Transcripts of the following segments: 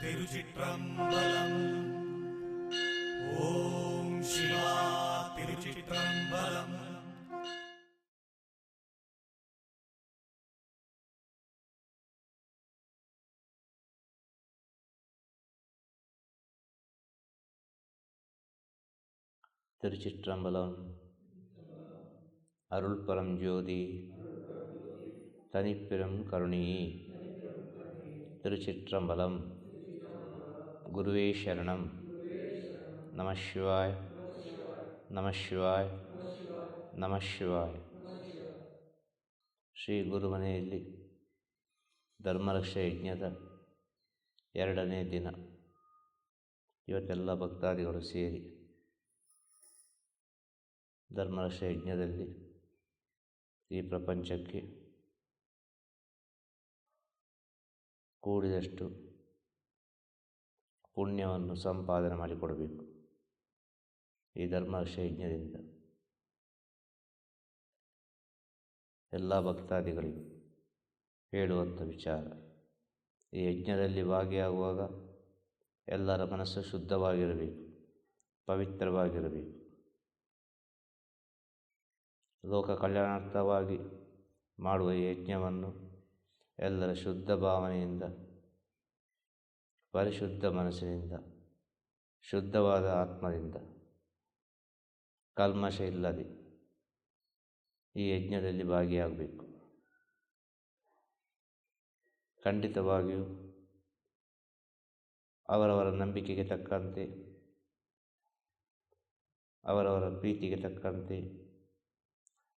திருச்சிற்றம்பலம். ஓம் சிவா திருச்சிற்றம்பலம். திருச்சிற்றம்பலம். அருள் பரம் ஜோதி. தனிப்பெரும் கருணி. திருச்சிற்றம்பலம். ಗುರುವೇ ಶರಣಂ. ನಮಃ ಶಿವಾಯ. ನಮಃ ಶಿವಾಯ. ನಮಃ ಶಿವಾಯ. ಶ್ರೀ ಗುರುಮನೆಯಲ್ಲಿ ಧರ್ಮರಕ್ಷಾ ಯಜ್ಞದ ಎರಡನೇ ದಿನ. ಇವತ್ತೆಲ್ಲ ಭಕ್ತಾದಿಗಳು ಸೇರಿ ಧರ್ಮರಕ್ಷಾ ಯಜ್ಞದಲ್ಲಿ ಈ ಪ್ರಪಂಚಕ್ಕೆ ಕೂಡಿದಷ್ಟು ಪುಣ್ಯವನ್ನು ಸಂಪಾದನೆ ಮಾಡಿಕೊಡಬೇಕು. ಈ ಯಜ್ಞದಿಂದ ಎಲ್ಲ ಭಕ್ತಾದಿಗಳಿಗೂ ಹೇಳುವಂಥ ವಿಚಾರ. ಈ ಯಜ್ಞದಲ್ಲಿ ಭಾಗಿಯಾಗುವಾಗ ಎಲ್ಲರ ಮನಸ್ಸು ಶುದ್ಧವಾಗಿರಬೇಕು, ಪವಿತ್ರವಾಗಿರಬೇಕು. ಲೋಕ ಕಲ್ಯಾಣಾರ್ಥವಾಗಿ ಮಾಡುವ ಯಜ್ಞವನ್ನು ಎಲ್ಲರ ಶುದ್ಧ ಭಾವನೆಯಿಂದ ಪರಿಶುದ್ಧ ಮನಸ್ಸಿನಿಂದ, ಶುದ್ಧವಾದ ಆತ್ಮದಿಂದ. ಕಲ್ಮಶ ಇಲ್ಲದೆ ಈ ಯಜ್ಞದಲ್ಲಿ ಭಾಗಿಯಾಗಬೇಕು. ಖಂಡಿತವಾಗಿಯೂ ಅವರವರ ನಂಬಿಕೆಗೆ ತಕ್ಕಂತೆ, ಅವರವರ ಪ್ರೀತಿಗೆ ತಕ್ಕಂತೆ,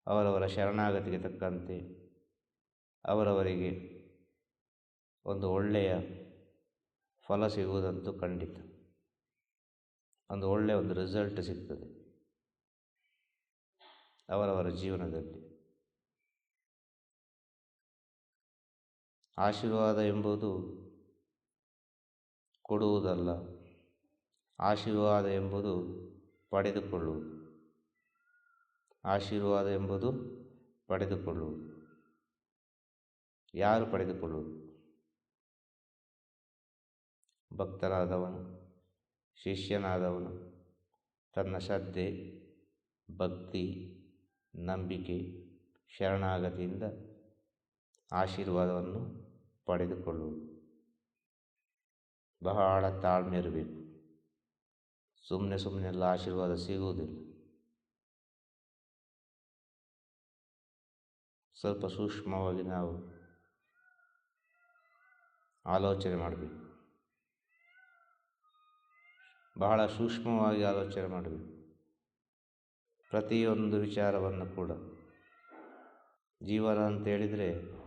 ಅವರವರ ಶರಣಾಗತಿಗೆ ತಕ್ಕಂತೆ, ಅವರವರಿಗೆ ಒಂದು ಒಳ್ಳೆಯ ಫಲ ಸಿಗುವುದಂತೂ ಖಂಡಿತ. ಒಂದು ಒಳ್ಳೆಯ ಒಂದು ರಿಸಲ್ಟ್ ಸಿಗ್ತದೆ. ಅವರವರ ಜೀವನದಲ್ಲಿ. ಆಶೀರ್ವಾದ ಎಂಬುದು ಕೊಡುವುದಲ್ಲ, ಆಶೀರ್ವಾದ ಎಂಬುದು ಪಡೆದುಕೊಳ್ಳುವುದು. ಆಶೀರ್ವಾದ ಎಂಬುದು ಪಡೆದುಕೊಳ್ಳುವುದು. ಯಾರು ಪಡೆದುಕೊಳ್ಳುವುದು? ಭಕ್ತನಾದವನು ಶಿಷ್ಯನಾದವನು, ತನ್ನ ಶ್ರದ್ಧೆ, ಭಕ್ತಿ, ನಂಬಿಕೆ, ಶರಣಾಗತಿಯಿಂದ ಆಶೀರ್ವಾದವನ್ನು ಪಡೆದುಕೊಳ್ಳುವುದು. ಬಹಳ ತಾಳ್ಮೆ ಇರಬೇಕು ಸುಮ್ಮನೆ ಸುಮ್ಮನೆಲ್ಲ ಆಶೀರ್ವಾದ ಸಿಗುವುದಿಲ್ಲ. ಸ್ವಲ್ಪ ಸೂಕ್ಷ್ಮವಾಗಿ ನಾವು ಆಲೋಚನೆ ಮಾಡಬೇಕು. ಬಹಳ ಸೂಕ್ಷ್ಮವಾಗಿ ಆಲೋಚನೆ ಮಾಡಬೇಕು. ಪ್ರತಿಯೊಂದು ವಿಚಾರವನ್ನು ಕೂಡ. ಜೀವನ ಅಂತ ಹೇಳಿದರೆ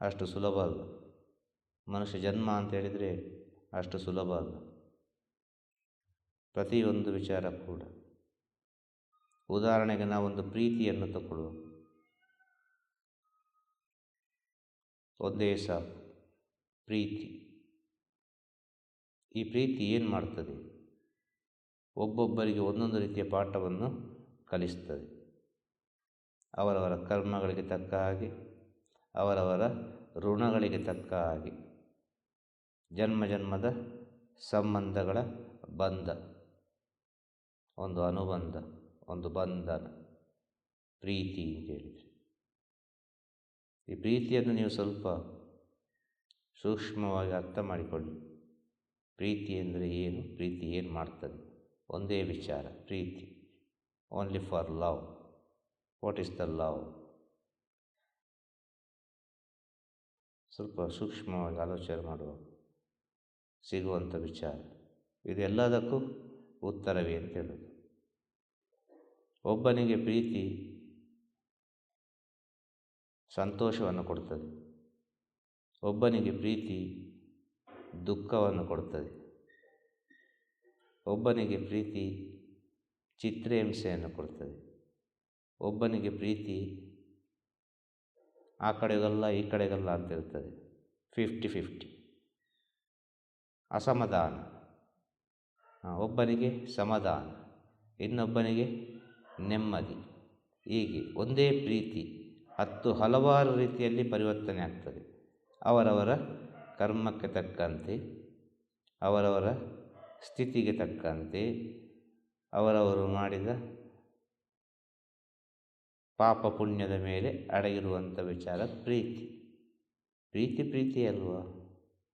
ಅಷ್ಟು ಸುಲಭ ಅಲ್ಲ. ಮನುಷ್ಯ ಜನ್ಮ ಅಂತ ಹೇಳಿದರೆ ಅಷ್ಟು ಸುಲಭ ಅಲ್ಲ. ಪ್ರತಿಯೊಂದು ವಿಚಾರ ಕೂಡ. ಉದಾಹರಣೆಗೆ ನಾವೊಂದು ಪ್ರೀತಿಯನ್ನು ತಗೊಳ್ಳುವ. ಒಂದೇ ಸಾಕು. ಪ್ರೀತಿ. ಈ ಪ್ರೀತಿ ಏನು ಮಾಡ್ತದೆ? ಒಬ್ಬೊಬ್ಬರಿಗೆ ಒಂದೊಂದು ರೀತಿಯ ಪಾಠವನ್ನು ಕಲಿಸ್ತದೆ. ಅವರವರ ಕರ್ಮಗಳಿಗೆ ತಕ್ಕ ಹಾಗೆ, ಅವರವರ ಋಣಗಳಿಗೆ ತಕ್ಕ ಹಾಗೆ. ಜನ್ಮ ಜನ್ಮದ ಸಂಬಂಧಗಳ ಬಂಧ. ಒಂದು ಅನುಬಂಧ, ಒಂದು ಬಂಧನ. ಪ್ರೀತಿ ಅಂತ ಹೇಳಿದರೆ. ಈ ಪ್ರೀತಿಯನ್ನು ನೀವು ಸ್ವಲ್ಪ ಸೂಕ್ಷ್ಮವಾಗಿ ಅರ್ಥ ಮಾಡಿಕೊಳ್ಳಿ. ಪ್ರೀತಿ ಅಂದರೆ ಏನು? ಪ್ರೀತಿ ಏನು ಮಾಡ್ತದೆ? ಒಂದೇ ವಿಚಾರ, ಪ್ರೀತಿ. Only for love what is the love ಸ್ವಲ್ಪ ಸೂಕ್ಷ್ಮವಾಗಿ ಆಲೋಚನೆ ಮಾಡುವ. ಸಿಗುವಂಥ ವಿಚಾರ. ಇದೆಲ್ಲದಕ್ಕೂ ಉತ್ತರವೇ ಅಂತ ಹೇಳೋದು. ಒಬ್ಬನಿಗೆ ಪ್ರೀತಿ ಸಂತೋಷವನ್ನು ಕೊಡ್ತದೆ. ಒಬ್ಬನಿಗೆ ಪ್ರೀತಿ ದುಃಖವನ್ನು ಕೊಡ್ತದೆ. ಒಬ್ಬನಿಗೆ ಪ್ರೀತಿ ಚಿತ್ರಹಿಂಸೆಯನ್ನು ಕೊಡ್ತದೆ. ಒಬ್ಬನಿಗೆ ಪ್ರೀತಿ ಆ ಕಡೆಗಲ್ಲ, ಈ ಕಡೆಗಲ್ಲ ಅಂತ ಇರ್ತದೆ ಫಿಫ್ಟಿ ಫಿಫ್ಟಿ. ಅಸಮಾಧಾನ. ಒಬ್ಬನಿಗೆ ಸಮಾಧಾನ, ಇನ್ನೊಬ್ಬನಿಗೆ ನೆಮ್ಮದಿ. ಹೀಗೆ ಒಂದೇ ಪ್ರೀತಿ ಹತ್ತು ಹಲವಾರು ರೀತಿಯಲ್ಲಿ ಪರಿವರ್ತನೆ ಆಗ್ತದೆ. ಅವರವರ ಕರ್ಮಕ್ಕೆ ತಕ್ಕಂತೆ, ಅವರವರ ಸ್ಥಿತಿಗೆ ತಕ್ಕಂತೆ, ಅವರವರು ಮಾಡಿದ ಪಾಪ ಪುಣ್ಯದ ಮೇಲೆ ಅಡಗಿರುವಂಥ ವಿಚಾರ ಪ್ರೀತಿ. ಪ್ರೀತಿ ಪ್ರೀತಿ ಅಲ್ವಾ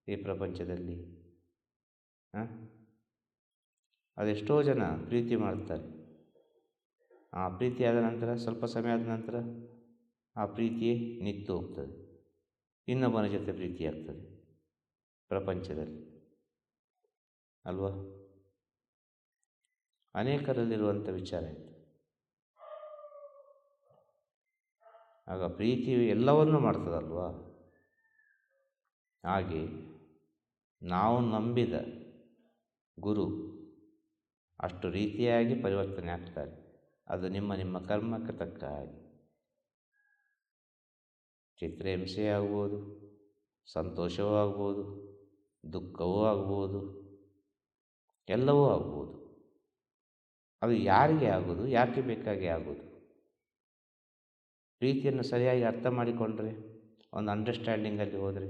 ಈ ಪ್ರಪಂಚದಲ್ಲಿ? ಅದೆಷ್ಟೋ ಜನ ಪ್ರೀತಿ ಮಾಡ್ತಾರೆ. ಆ ಪ್ರೀತಿ ಆದ ನಂತರ, ಸ್ವಲ್ಪ ಸಮಯ ಆದ ನಂತರ ಆ ಪ್ರೀತಿಯೇ ನಿಂತು ಹೋಗ್ತದೆ. ಇನ್ನೊಬ್ಬನ ಜೊತೆ ಪ್ರೀತಿ ಆಗ್ತದೆ ಪ್ರಪಂಚದಲ್ಲಿ. ಅಲ್ವಾ? ಅನೇಕರಲ್ಲಿರುವಂಥ ವಿಚಾರ ಇದು. ಆಗ ಪ್ರೀತಿ ಎಲ್ಲವನ್ನೂ ಮಾಡ್ತದಲ್ವಾ? ಹಾಗೆ ನಾವು ನಂಬಿದ ಗುರು ಅಷ್ಟು ರೀತಿಯಾಗಿ ಪರಿವರ್ತನೆ ಆಗ್ತಾರೆ. ಅದು ನಿಮ್ಮ ನಿಮ್ಮ ಕರ್ಮಕ್ಕೆ ತಕ್ಕ ಹಾಗೆ. ಚಿತ್ರಹಿಂಸೆ ಆಗ್ಬೋದು, ಸಂತೋಷವೂ ಆಗ್ಬೋದು ದುಃಖವೂ ಆಗ್ಬೋದು, ಎಲ್ಲವೂ ಆಗ್ಬೋದು. ಅದು ಯಾರಿಗೆ ಆಗೋದು, ಯಾಕೆ ಬೇಕಾಗಿ ಆಗೋದು? ಪ್ರೀತಿಯನ್ನು ಸರಿಯಾಗಿ ಅರ್ಥ ಮಾಡಿಕೊಂಡ್ರೆ, ಒಂದು ಅಂಡರ್ಸ್ಟ್ಯಾಂಡಿಂಗಲ್ಲಿ ಹೋದರೆ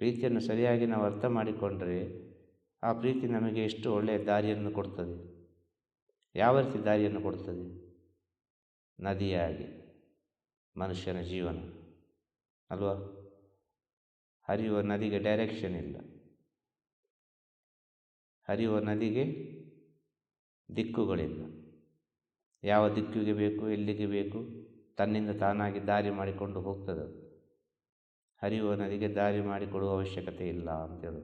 ಪ್ರೀತಿಯನ್ನು ಸರಿಯಾಗಿ ನಾವು ಅರ್ಥ ಮಾಡಿಕೊಂಡ್ರೆ, ಆ ಪ್ರೀತಿ ನಮಗೆ ಎಷ್ಟು ಒಳ್ಳೆಯ ದಾರಿಯನ್ನು ಕೊಡ್ತದೆ? ಯಾವ ರೀತಿ ದಾರಿಯನ್ನು ಕೊಡ್ತದೆ? ನದಿಯಾಗಿ, ಮನುಷ್ಯನ ಜೀವನ, ಅಲ್ವಾ? ಹರಿಯುವ ನದಿಗೆ ಡೈರೆಕ್ಷನ್ ಇಲ್ಲ. ಹರಿಯುವ ನದಿಗೆ ದಿಕ್ಕುಗಳಿಲ್ಲ. ಯಾವ ದಿಕ್ಕಿಗೆ ಬೇಕು, ಎಲ್ಲಿಗೆ ಬೇಕು, ತನ್ನಿಂದ ತಾನಾಗಿ ದಾರಿ ಮಾಡಿಕೊಂಡು ಹೋಗ್ತದೆ ಹರಿಯುವ ನದಿಗೆ ದಾರಿ ಮಾಡಿಕೊಡುವ ಅವಶ್ಯಕತೆ ಇಲ್ಲ ಅಂತೇಳಿ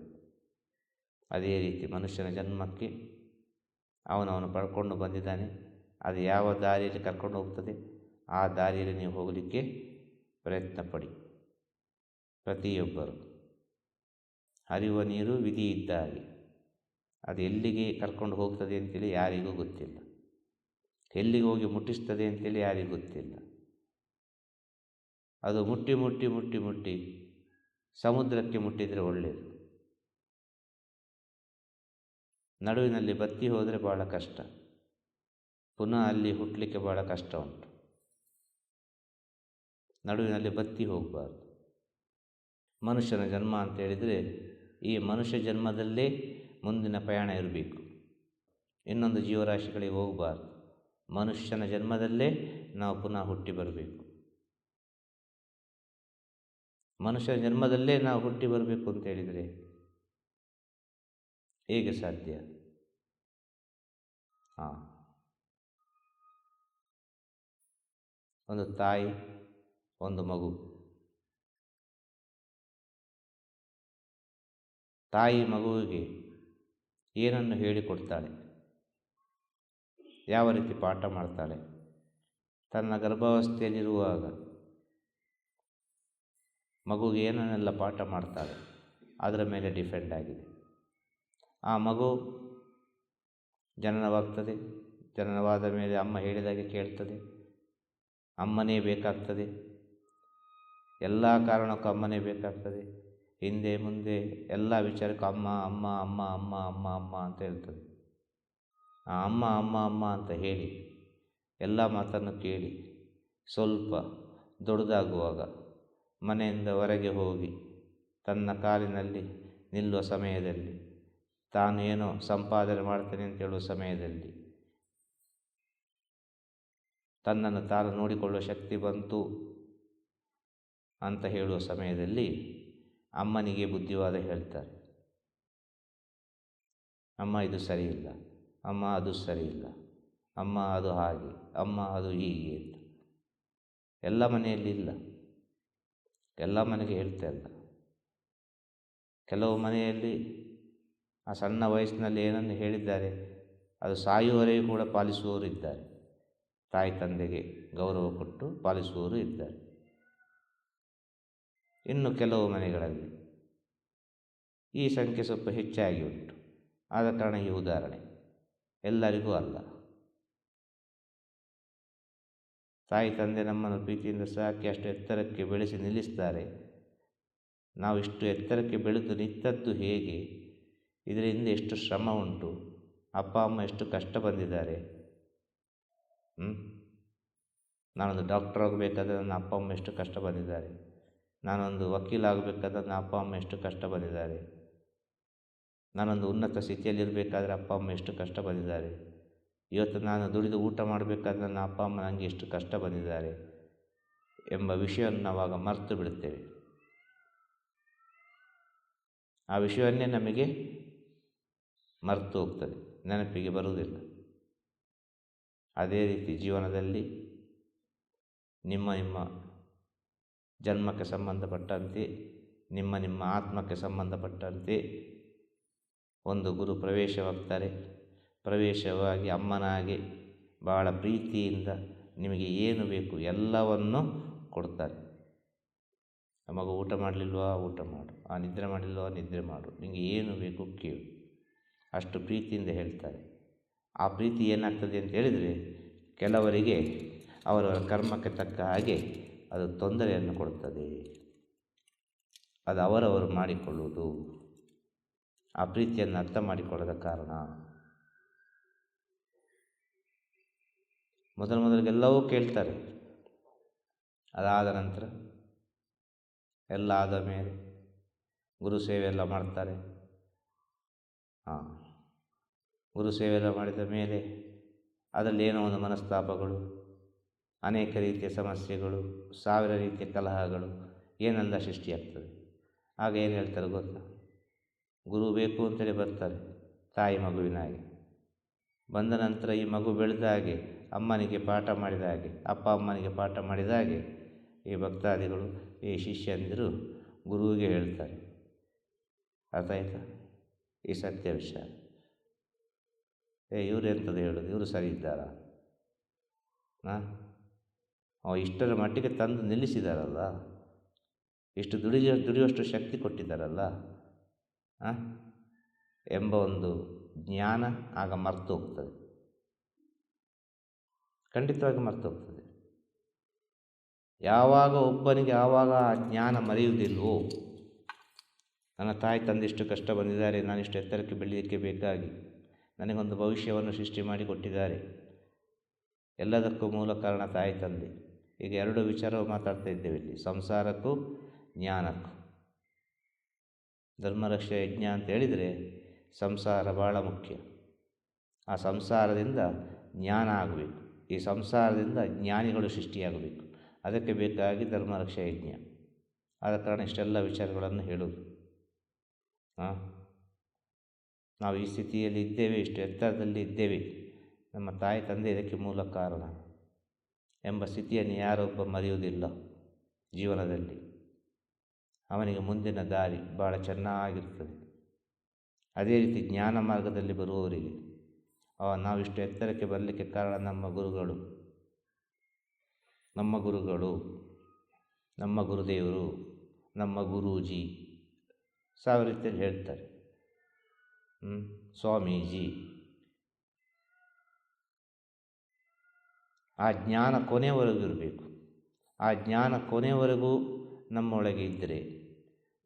ಅದೇ ರೀತಿ ಮನುಷ್ಯನ ಜನ್ಮಕ್ಕೆ ಅವನವನು ಪಡ್ಕೊಂಡು ಬಂದಿದ್ದಾನೆ. ಅದು ಯಾವ ದಾರಿಯಲ್ಲಿ ಕರ್ಕೊಂಡು ಹೋಗ್ತದೆ, ಆ ದಾರಿಯಲ್ಲಿ ನೀವು ಹೋಗಲಿಕ್ಕೆ ಪ್ರಯತ್ನ ಪಡಿ ಪ್ರತಿಯೊಬ್ಬರು. ಹರಿಯುವ ನೀರು, ವಿಧಿ ಇದ್ದ ಅದು ಎಲ್ಲಿಗೆ ಕರ್ಕೊಂಡು ಹೋಗ್ತದೆ ಅಂತೇಳಿ ಯಾರಿಗೂ ಗೊತ್ತಿಲ್ಲ. ಎಲ್ಲಿಗೆ ಹೋಗಿ ಮುಟ್ಟಿಸ್ತದೆ ಅಂತೇಳಿ ಯಾರಿಗೂ ಗೊತ್ತಿಲ್ಲ. ಅದು ಮುಟ್ಟಿ ಮುಟ್ಟಿ ಮುಟ್ಟಿ ಮುಟ್ಟಿ ಸಮುದ್ರಕ್ಕೆ ಮುಟ್ಟಿದರೆ ಒಳ್ಳೆಯದು ನಡುವಿನಲ್ಲಿ ಬತ್ತಿ ಹೋದರೆ ಭಾಳ ಕಷ್ಟ. ಪುನಃ ಅಲ್ಲಿ ಹುಟ್ಟಲಿಕ್ಕೆ ಭಾಳ ಕಷ್ಟ ಉಂಟು. ನಡುವಿನಲ್ಲಿ ಬತ್ತಿ ಹೋಗಬಾರ್ದು. ಮನುಷ್ಯನ ಜನ್ಮ ಅಂತ ಹೇಳಿದರೆ ಈ ಮನುಷ್ಯ ಜನ್ಮದಲ್ಲೇ ಮುಂದಿನ ಪ್ರಯಾಣ ಇರಬೇಕು. ಇನ್ನೊಂದು ಜೀವರಾಶಿಗಳಿಗೆ ಹೋಗಬಾರ್ದು. ಮನುಷ್ಯನ ಜನ್ಮದಲ್ಲೇ ನಾವು ಪುನಃ ಹುಟ್ಟಿ ಬರಬೇಕು. ಮನುಷ್ಯನ ಜನ್ಮದಲ್ಲೇ ನಾವು ಹುಟ್ಟಿ ಬರಬೇಕು ಅಂತ ಹೇಳಿದರೆ ಹೇಗೆ ಸಾಧ್ಯ? ಹಾಂ. ಒಂದು ತಾಯಿ, ಒಂದು ಮಗು. ತಾಯಿ ಮಗುವಿಗೆ ಏನನ್ನು ಹೇಳಿಕೊಡ್ತಾಳೆ? ಯಾವ ರೀತಿ ಪಾಠ ಮಾಡ್ತಾಳೆ? ತನ್ನ ಗರ್ಭಾವಸ್ಥೆಯಲ್ಲಿರುವಾಗ ಮಗುಗೆ ಏನನ್ನೆಲ್ಲ ಪಾಠ ಮಾಡ್ತಾಳೆ? ಅದರ ಮೇಲೆ ಡಿಪೆಂಡ್ ಆಗಿದೆ. ಆ ಮಗು ಜನನವಾಗ್ತದೆ, ಜನನವಾದ ಮೇಲೆ ಅಮ್ಮ ಹೇಳಿದಾಗೆ ಕೇಳ್ತದೆ, ಅಮ್ಮನೇ ಬೇಕಾಗ್ತದೆ, ಎಲ್ಲ ಕಾರಣಕ್ಕೂ ಅಮ್ಮನೇ ಬೇಕಾಗ್ತದೆ. ಹಿಂದೆ ಮುಂದೆ ಎಲ್ಲ ವಿಚಾರಕ್ಕೂ ಅಮ್ಮ ಅಮ್ಮ ಅಮ್ಮ ಅಮ್ಮ ಅಮ್ಮ ಅಮ್ಮ ಅಂತ ಹೇಳ್ತದೆ. ಆ ಅಮ್ಮ ಅಮ್ಮ ಅಮ್ಮ ಅಂತ ಹೇಳಿ, ಎಲ್ಲ ಮಾತನ್ನು ಕೇಳಿ, ಸ್ವಲ್ಪ ದೊಡ್ಡದಾಗುವಾಗ ಮನೆಯಿಂದ ಹೊರಗೆ ಹೋಗಿ ತನ್ನ ಕಾಲಿನಲ್ಲಿ ನಿಲ್ಲುವ ಸಮಯದಲ್ಲಿ ತಾನು ಏನೋ ಸಂಪಾದನೆ ಮಾಡ್ತೇನೆ ಅಂತ ಹೇಳುವ ಸಮಯದಲ್ಲಿ ತನ್ನನ್ನು ತಾನು ನೋಡಿಕೊಳ್ಳುವ ಶಕ್ತಿ ಬಂತು ಅಂತ ಹೇಳುವ ಸಮಯದಲ್ಲಿ ಅಮ್ಮನಿಗೆ ಬುದ್ಧಿವಾದ ಹೇಳ್ತಾರೆ. ಅಮ್ಮ ಇದು ಸರಿಯಿಲ್ಲ, ಅಮ್ಮ ಅದು ಸರಿಯಿಲ್ಲ, ಅಮ್ಮ ಅದು ಹಾಗೆ, ಅಮ್ಮ ಅದು ಹೀಗೆ ಅಂತ. ಎಲ್ಲ ಮನೆಯಲ್ಲಿ ಇಲ್ಲ. ಎಲ್ಲ ಮನೆಗೆ ಹೇಳ್ತಾ ಇಲ್ಲ. ಕೆಲವು ಮನೆಯಲ್ಲಿ ಆ ಸಣ್ಣ ವಯಸ್ಸಿನಲ್ಲಿ ಏನನ್ನು ಹೇಳಿದ್ದಾರೆ, ಅದು ಸಾಯುವವರೆಗೂ ಕೂಡ ಪಾಲಿಸುವವರು ಇದ್ದಾರೆ ತಾಯಿ ತಂದೆಗೆ ಗೌರವ ಕೊಟ್ಟು ಪಾಲಿಸುವವರು ಇದ್ದಾರೆ. ಇನ್ನು ಕೆಲವು ಮನೆಗಳಲ್ಲಿ ಈ ಸಂಖ್ಯೆ ಸ್ವಲ್ಪ ಹೆಚ್ಚಾಗಿ ಉಂಟು. ಆದ ಕಾರಣ ಈ ಉದಾಹರಣೆ. ಎಲ್ಲರಿಗೂ ಅಲ್ಲ. ತಾಯಿ, ತಂದೆ ನಮ್ಮನ್ನು ಪ್ರೀತಿಯಿಂದ ಸಾಕಿ ಅಷ್ಟು ಎತ್ತರಕ್ಕೆ ಬೆಳೆಸಿ ನಿಲ್ಲಿಸ್ತಾರೆ. ನಾವು ಇಷ್ಟು ಎತ್ತರಕ್ಕೆ ಬೆಳೆದು ನಿಂತದ್ದು ಹೇಗೆ? ಇದರಿಂದ ಎಷ್ಟು ಶ್ರಮ ಉಂಟು? ಅಪ್ಪ, ಅಮ್ಮ ಎಷ್ಟು ಕಷ್ಟ ಬಂದಿದ್ದಾರೆ? ಹ್ಞೂ ನಾನೊಂದು ಡಾಕ್ಟರ್ ಆಗಬೇಕಾದ್ರೆ ನನ್ನ ಅಪ್ಪ, ಅಮ್ಮ ಎಷ್ಟು ಕಷ್ಟ ಬಂದಿದ್ದಾರೆ? ನಾನೊಂದು ವಕೀಲ ವಕೀಲಾಗಬೇಕಾದ್ರೆ ನನ್ನ ಅಪ್ಪ, ಅಮ್ಮ ಎಷ್ಟು ಕಷ್ಟ ಬಂದಿದ್ದಾರೆ. ನಾನೊಂದು ಉನ್ನತ ಸ್ಥಿತಿಯಲ್ಲಿರಬೇಕಾದ್ರೆ ಅಪ್ಪ, ಅಮ್ಮ ಎಷ್ಟು ಕಷ್ಟ ಬಂದಿದ್ದಾರೆ. ಇವತ್ತು ನಾನು ದುಡಿದು ಊಟ ಮಾಡಬೇಕಾದ್ರೆ ನನ್ನ ಅಪ್ಪ, ಅಮ್ಮ ನನಗೆ ಎಷ್ಟು ಕಷ್ಟ ಬಂದಿದ್ದಾರೆ ಎಂಬ ವಿಷಯವನ್ನು ನಾವಾಗ ಮರೆತು ಬಿಡುತ್ತೇವೆ. ಆ ವಿಷಯವನ್ನೇ ನಮಗೆ ಮರೆತು ಹೋಗ್ತದೆ, ನೆನಪಿಗೆ ಬರುವುದಿಲ್ಲ. ಅದೇ ರೀತಿ ಜೀವನದಲ್ಲಿ ನಿಮ್ಮ ನಿಮ್ಮ ಜನ್ಮಕ್ಕೆ ಸಂಬಂಧಪಟ್ಟಂತೆ, ನಿಮ್ಮ ನಿಮ್ಮ ಆತ್ಮಕ್ಕೆ ಸಂಬಂಧಪಟ್ಟಂತೆ ಒಂದು ಗುರು ಪ್ರವೇಶವಾಗ್ತಾರೆ. ಪ್ರವೇಶವಾಗಿ ಅಮ್ಮನಾಗಿ ಭಾಳ ಪ್ರೀತಿಯಿಂದ ನಿಮಗೆ ಏನು ಬೇಕು ಎಲ್ಲವನ್ನು ಕೊಡ್ತಾರೆ. ಮಗ ಊಟ ಮಾಡಲಿಲ್ವಾ? ಊಟ ಮಾಡು. ಆ ನಿದ್ರೆ ಮಾಡಲಿಲ್ವಾ? ನಿದ್ರೆ ಮಾಡು. ನಿಮಗೆ ಏನು ಬೇಕು ಕೇಳು. ಅಷ್ಟು ಪ್ರೀತಿಯಿಂದ ಹೇಳ್ತಾರೆ. ಆ ಪ್ರೀತಿ ಏನಾಗ್ತದೆ ಅಂತ ಹೇಳಿದರೆ, ಕೆಲವರಿಗೆ ಅವರವರ ಕರ್ಮಕ್ಕೆ ತಕ್ಕ ಹಾಗೆ ಅದು ತೊಂದರೆಯನ್ನು ಕೊಡುತ್ತದೆ. ಅದು ಅವರವರು ಮಾಡಿಕೊಳ್ಳುವುದು. ಆ ಪ್ರೀತಿಯನ್ನು ಅರ್ಥ ಮಾಡಿಕೊಳ್ಳದ ಕಾರಣ. ಮೊದಲು ಮೊದಲಿಗೆಲ್ಲವೂ ಕೇಳ್ತಾರೆ. ಅದಾದ ನಂತರ ಎಲ್ಲ ಆದ ಮೇಲೆ ಗುರು ಸೇವೆ ಎಲ್ಲ ಮಾಡ್ತಾರೆ. ಹಾಂ ಗುರು ಸೇವೆ ಎಲ್ಲ ಮಾಡಿದ ಮೇಲೆ ಅದರಲ್ಲಿ ಏನೋ ಒಂದು ಮನಸ್ತಾಪಗಳು ಅನೇಕ ರೀತಿಯ ಸಮಸ್ಯೆಗಳು, ಸಾವಿರ ರೀತಿಯ ಕಲಹಗಳು, ಏನೆಲ್ಲ ಸೃಷ್ಟಿಯಾಗ್ತದೆ? ಆಗ ಏನು ಹೇಳ್ತಾರೆ ಗೊತ್ತಾ? ಗುರು ಬೇಕು ಅಂತೇಳಿ ಬರ್ತಾರೆ, ತಾಯಿ ಮಗುವಿನ ಹಾಗೆ. ಬಂದ ನಂತರ ಈ ಮಗು ಬೆಳೆದ ಹಾಗೆ, ಅಮ್ಮನಿಗೆ ಪಾಠ ಮಾಡಿದ ಹಾಗೆ, ಅಪ್ಪ ಅಮ್ಮನಿಗೆ ಪಾಠ ಮಾಡಿದ ಹಾಗೆ, ಈ ಭಕ್ತಾದಿಗಳು, ಈ ಶಿಷ್ಯಂದಿರು ಗುರುವಿಗೆ ಹೇಳ್ತಾರೆ. ಅರ್ಥ ಆಯ್ತಾ ಈ ಸತ್ಯ ವಿಷಯ. ಏ, ಇವರು ಎಂಥದ್ದು ಹೇಳೋದು? ಇವರು ಸರಿ ಇದ್ದಾರಾ? ಹಾಂ ಅವ ಇಷ್ಟರ ಮಟ್ಟಿಗೆ ತಂದು ನಿಲ್ಲಿಸಿದಾರಲ್ಲ? ಇಷ್ಟು ದುಡಿಯ ದುಡಿಯುವಷ್ಟು ಶಕ್ತಿ ಕೊಟ್ಟಿದ್ದಾರಲ್ಲ ಎಂಬ ಒಂದು ಜ್ಞಾನ ಆಗ ಮರ್ತು ಹೋಗ್ತದೆ. ಖಂಡಿತವಾಗಿ ಮರ್ತು ಹೋಗ್ತದೆ. ಯಾವಾಗ ಒಬ್ಬನಿಗೆ ಯಾವಾಗ ಆ ಜ್ಞಾನ ಮರೆಯುವುದಿಲ್ವೋ? ನನ್ನ ತಾಯಿ ತಂದಿಷ್ಟು ಕಷ್ಟ ಬಂದಿದ್ದಾರೆ ನಾನಿಷ್ಟು ಎತ್ತರಕ್ಕೆ ಬೆಳೆಯಲಿಕ್ಕೆ ಬೇಕಾಗಿ. ನನಗೊಂದು ಭವಿಷ್ಯವನ್ನು ಸೃಷ್ಟಿ ಮಾಡಿ ಕೊಟ್ಟಿದ್ದಾರೆ ಎಲ್ಲದಕ್ಕೂ ಮೂಲ ಕಾರಣ ತಾಯಿ ತಂದೆ. ಈಗ ಎರಡು ವಿಚಾರ ಮಾತಾಡ್ತಾ ಇದ್ದೇವೆ ಇಲ್ಲಿ. ಸಂಸಾರಕ್ಕೂ ಜ್ಞಾನಕ್ಕೂ. ಧರ್ಮರಕ್ಷೆ ಯಜ್ಞ ಅಂತ ಹೇಳಿದರೆ ಸಂಸಾರ ಭಾಳ ಮುಖ್ಯ. ಆ ಸಂಸಾರದಿಂದ ಜ್ಞಾನ ಆಗಬೇಕು. ಈ ಸಂಸಾರದಿಂದ ಜ್ಞಾನಿಗಳು ಸೃಷ್ಟಿಯಾಗಬೇಕು. ಅದಕ್ಕೆ ಬೇಕಾಗಿ ಧರ್ಮರಕ್ಷೆ ಯಜ್ಞ. ಆದ ಕಾರಣ ಇಷ್ಟೆಲ್ಲ ವಿಚಾರಗಳನ್ನು ಹೇಳೋದು ಹಾಂ ನಾವು ಈ ಸ್ಥಿತಿಯಲ್ಲಿ ಇದ್ದೇವೆ, ಇಷ್ಟು ಎತ್ತರದಲ್ಲಿ ಇದ್ದೇವೆ. ನಮ್ಮ ತಾಯಿ ತಂದೆ ಇದಕ್ಕೆ ಮೂಲ ಕಾರಣ. ಎಂಬ ಸ್ಥಿತಿಯನ್ನು ಯಾರೊಬ್ಬ ಮರೆಯುವುದಿಲ್ಲ ಜೀವನದಲ್ಲಿ. ಅವನಿಗೆ ಮುಂದಿನ ದಾರಿ ಭಾಳ ಚೆನ್ನಾಗಿರ್ತದೆ ಅದೇ ರೀತಿ ಜ್ಞಾನ ಮಾರ್ಗದಲ್ಲಿ ಬರುವವರಿಗೆ ನಾವು ನಾವಿಷ್ಟು ಎತ್ತರಕ್ಕೆ ಬರಲಿಕ್ಕೆ ಕಾರಣ ನಮ್ಮ ಗುರುಗಳು. ನಮ್ಮ ಗುರುಗಳು, ನಮ್ಮ ಗುರುದೇವರು, ನಮ್ಮ ಗುರೂಜಿ ಸಾವಿರ ರೀತಿಯಲ್ಲಿ ಹೇಳ್ತಾರೆ. ಸ್ವಾಮೀಜಿ. ಆ ಜ್ಞಾನ ಕೊನೆಯವರೆಗೂ ಇರಬೇಕು. ಆ ಜ್ಞಾನ ಕೊನೆಯವರೆಗೂ ನಮ್ಮೊಳಗೆ ಇದ್ದರೆ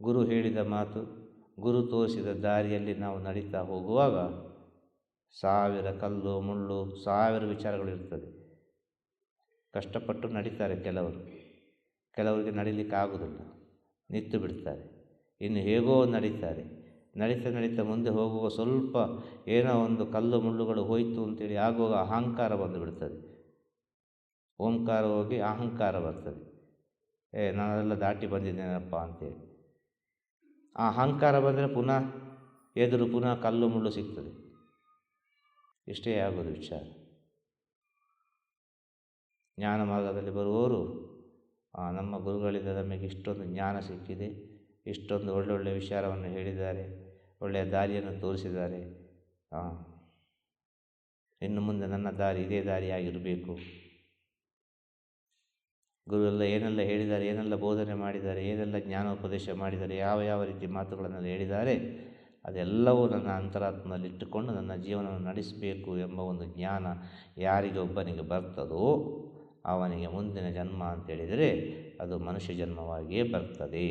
ಗುರು ಹೇಳಿದ ಮಾತು, ಗುರು ತೋರಿಸಿದ ದಾರಿಯಲ್ಲಿ ನಾವು ನಡೀತಾ ಹೋಗುವಾಗ ಸಾವಿರ ಕಲ್ಲು, ಮುಳ್ಳು, ಸಾವಿರ ವಿಚಾರಗಳಿರ್ತದೆ ಕಷ್ಟಪಟ್ಟು ನಡೀತಾರೆ ಕೆಲವರು. ಕೆಲವರಿಗೆ ನಡೀಲಿಕ್ಕೆ ಆಗೋದಿಲ್ಲ. ನಿಂತು ಬಿಡ್ತಾರೆ. ಇನ್ನು ಹೇಗೋ ನಡೀತಾರೆ. ನಡೀತಾ ನಡೀತಾ ಮುಂದೆ ಹೋಗುವ ಸ್ವಲ್ಪ ಏನೋ ಒಂದು ಕಲ್ಲು, ಮುಳ್ಳುಗಳು ಹೋಯಿತು ಅಂತೇಳಿ ಆಗುವಾಗ ಅಹಂಕಾರ ಬಂದು ಬಿಡ್ತದೆ. ಓಂಕಾರ ಹೋಗಿ ಅಹಂಕಾರ ಬರ್ತದೆ. ಏ, ನಾನೆಲ್ಲ ದಾಟಿ ಬಂದಿದ್ದೇನಪ್ಪ ಅಂತೇಳಿ. ಆ ಅಹಂಕಾರ ಬಂದರೆ ಪುನಃ ಎದುರು ಪುನಃ ಕಲ್ಲು ಮುಳ್ಳು ಸಿಗ್ತದೆ. ಇಷ್ಟೇ ಆಗೋದು ವಿಚಾರ. ಜ್ಞಾನ ಮಾರ್ಗದಲ್ಲಿ ಬರುವವರು ನಮ್ಮ ಗುರುಗಳಿಂದ ನಮಗೆ ಇಷ್ಟೊಂದು ಜ್ಞಾನ ಸಿಕ್ಕಿದೆ, ಇಷ್ಟೊಂದು ಒಳ್ಳೊಳ್ಳೆ ವಿಚಾರವನ್ನು ಹೇಳಿದ್ದಾರೆ, ಒಳ್ಳೆಯ ದಾರಿಯನ್ನು ತೋರಿಸಿದ್ದಾರೆ. ಇನ್ನು ಮುಂದೆ ನನ್ನ ದಾರಿ ಇದೇ ದಾರಿಯಾಗಿರಬೇಕು ಗುರುವೆಲ್ಲ ಏನೆಲ್ಲ ಹೇಳಿದ್ದಾರೆ, ಏನೆಲ್ಲ ಬೋಧನೆ ಮಾಡಿದ್ದಾರೆ, ಏನೆಲ್ಲ ಜ್ಞಾನೋಪದೇಶ ಮಾಡಿದ್ದಾರೆ, ಯಾವ ಯಾವ ರೀತಿ ಮಾತುಗಳನ್ನು ಹೇಳಿದ್ದಾರೆ, ಅದೆಲ್ಲವೂ ನನ್ನ ಅಂತರಾತ್ಮದಲ್ಲಿ ಇಟ್ಟುಕೊಂಡು ನನ್ನ ಜೀವನವನ್ನು ನಡೆಸಬೇಕು ಎಂಬ ಒಂದು ಜ್ಞಾನ ಯಾರಿಗೆ ಒಬ್ಬನಿಗೆ ಬರ್ತದೋ ಅವನಿಗೆ ಮುಂದಿನ ಜನ್ಮ ಅಂತೇಳಿದರೆ ಅದು ಮನುಷ್ಯ ಜನ್ಮವಾಗಿಯೇ ಬರ್ತದೆ.